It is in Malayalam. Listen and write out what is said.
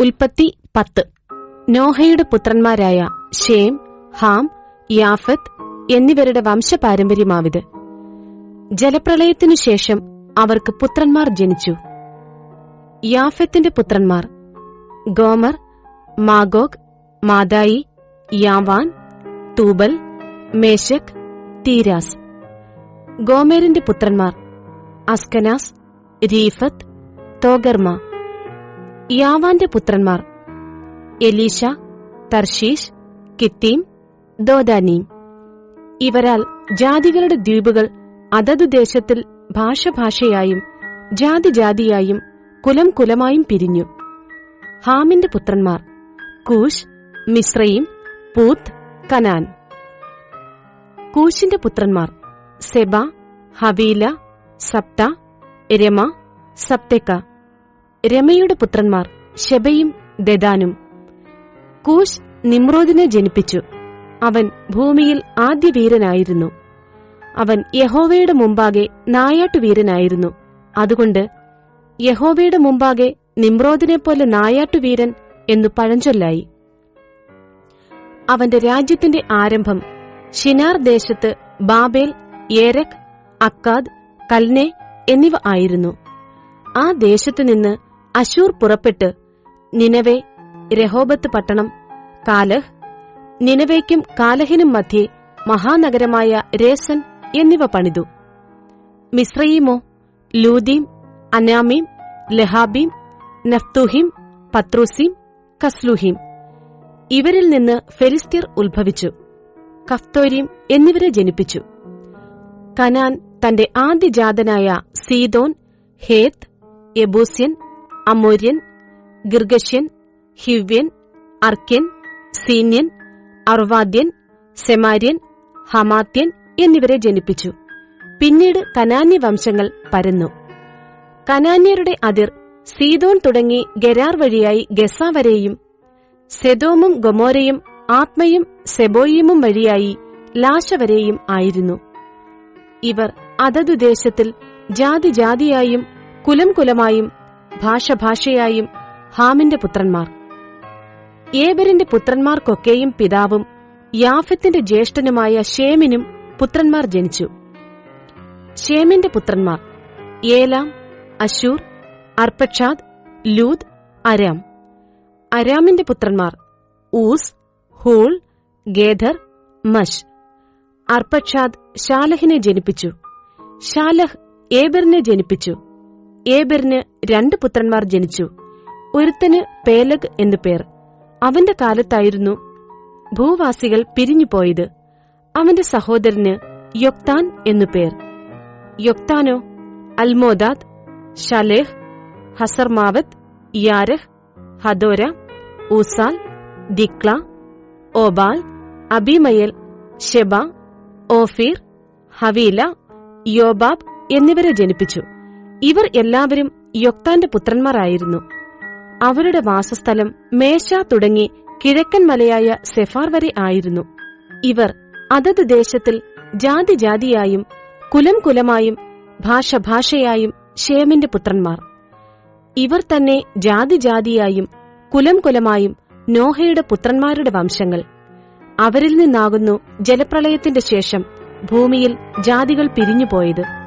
ഉൽപ്പത്തി പത്ത്. നോഹയുടെ പുത്രന്മാരായ ഷേം ഹാം യാഫത്ത് എന്നിവരുടെ വംശപാരമ്പര്യമാവിത് ജലപ്രളയത്തിനു ശേഷം അവർക്ക് പുത്രന്മാർ ജനിച്ചു. യാഫത്തിന്റെ പുത്രന്മാർ Gomer Magog Madai Javan Tubal Meshech Tiras. ഗോമേറിന്റെ പുത്രന്മാർ അസ്കനാസ് രീഫത്ത് തോഗർമ യാവാന്റെ പുത്രന്മാർ എലീഷ തർഷീഷ് കിത്തീം ദോദാനീം. ഇവരാൽ ജാതികളുടെ ദ്വീപുകൾ അതത് ദേശത്തിൽ ഭാഷഭാഷയായും ജാതി ജാതിയായും കുലം കുലമായും പിരിഞ്ഞു. ഹാമിന്റെ പുത്രന്മാർ കൂഷ് മിശ്രയും പൂത്ത് കനാൻ. കൂശിന്റെ പുത്രന്മാർ സെബ ഹവീല സപ്ത രമ സപ്തെക്ക. രമയുടെ പുത്രന്മാർ ഷെബയും ദദാനും. കൂശ് നിമ്രോദിനെ ജനിപ്പിച്ചു. അവൻ ഭൂമിയിൽ ആദ്യ വീരനായിരുന്നു അവൻ യഹോവയുടെ മുമ്പാകെ നായാട്ടുവീരനായിരുന്നു. അതുകൊണ്ട് യഹോവയുടെ മുമ്പാകെ നിമ്രോദിനെപ്പോലെ നായാട്ടുവീരൻ എന്നു പഴഞ്ചൊല്ലായി. അവന്റെ രാജ്യത്തിന്റെ ആരംഭം ഷിനാർ ദേശത്ത് ബാബേൽ ഏരക് അക്കാദ് കൽനെ എന്നിവ ആയിരുന്നു. ആ ദേശത്തു നിന്ന് അശൂർ പുറപ്പെട്ട് നിനവെ രഹോബത്ത് പട്ടണം കാലഹ് നിനവേക്കും കാലഹിനും മധ്യേ മഹാനഗരമായ രേസൻ എന്നിവ പണിതു. മിശ്രയീമോ ലൂദീം അനാമീം ലഹാബീം നഫ്തുഹീം പത്രൂസീം കസ്ലുഹീം ഇവരിൽ നിന്ന് ഫെലിസ്തീർ ഉത്ഭവിച്ചു. കഫ്തോരീം എന്നിവരെ ജനിപ്പിച്ചു. കനാൻ തന്റെ ആദ്യജാതനായ സീതോൻ ഹേത്ത് യബൂസ്യൻ അമോര്യൻ ഗിർഗഷ്യൻ ഹിവ്യൻ അർക്യൻ സീന്യൻ അർവാദ്യൻ സെമാര്യൻ ഹമാത്യൻ എന്നിവരെ ജനിപ്പിച്ചു. പിന്നീട് കനാന്യ വംശങ്ങൾ പരന്നു. കനാന്യരുടെ അതിർ സീതോൻ തുടങ്ങി ഗരാർ വഴിയായി ഗസ വരെയും സെദോമും ഗൊമോരയും ആത്മയും സെബോയിമും വഴിയായി ലാശ വരെയും ആയിരുന്നു. ഇവർ അതതു ദേശത്തിൽ ജാതി ജാതിയായും കുലം കുലമായും ഭാഷ ഭാഷയായും ഹാമിന്റെ പുത്രന്മാർ. ഏബരിന്റെ പുത്രന്മാർക്കൊക്കെയും പിതാവും യാഫത്തിന്റെ ജ്യേഷ്ഠനുമായ ഷേമിനും പുത്രന്മാർ ജനിച്ചു. ഷേമിന്റെ പുത്രന്മാർ ഏലാം അശൂർ അർപ്പക്ഷാദ് ലൂദ് അരാം. അരാമിന്റെ പുത്രന്മാർ Uz Hul Gether Mash. Arphaxad ഷാലഹിനെ ജനിപ്പിച്ചു. ഷാലഹ് ഏബറിനെ ജനിപ്പിച്ചു. ഏബറിന് രണ്ട് പുത്രന്മാർ ജനിച്ചു. ഒരുത്തന് പേലഗ് എന്നു പേർ. അവന്റെ കാലത്തായിരുന്നു ഭൂവാസികൾ പിരിഞ്ഞുപോയത്. അവന്റെ സഹോദരന് യൊക്താൻ എന്നു പേർ. യൊക്താനോ അൽമോദാദ് ഷലേഹ് ഹസർമാവത്ത് യാരഹ് ഹദോര ഊസാൽ ദിക്ല ഓബാൽ അബിമയൽ ഷെബ ഓഫീർ ഹവീല യോബാബ് എന്നിവരെ ജനിപ്പിച്ചു. ഇവർ എല്ലാവരും യൊക്താന്റെ പുത്രന്മാരായിരുന്നു. അവരുടെ വാസസ്ഥലം മേശ തുടങ്ങി കിഴക്കൻ മലയായ സെഫാർ വരെ ആയിരുന്നു. ഇവർ അതത് ദേശത്തിൽ ജാതി ജാതിയായും കുലം കുലമായും ഭാഷ ഭാഷയായും ഷേമിന്റെ പുത്രന്മാർ. ഇവർ തന്നെ ജാതി ജാതിയായും കുലം കുലമായും നോഹയുടെ പുത്രന്മാരുടെ വംശങ്ങൾ. അവരിൽ നിന്നാകുന്നു ജലപ്രളയത്തിന്റെ ശേഷം ഭൂമിയിൽ ജാതികൾ പിരിഞ്ഞുപോയത്.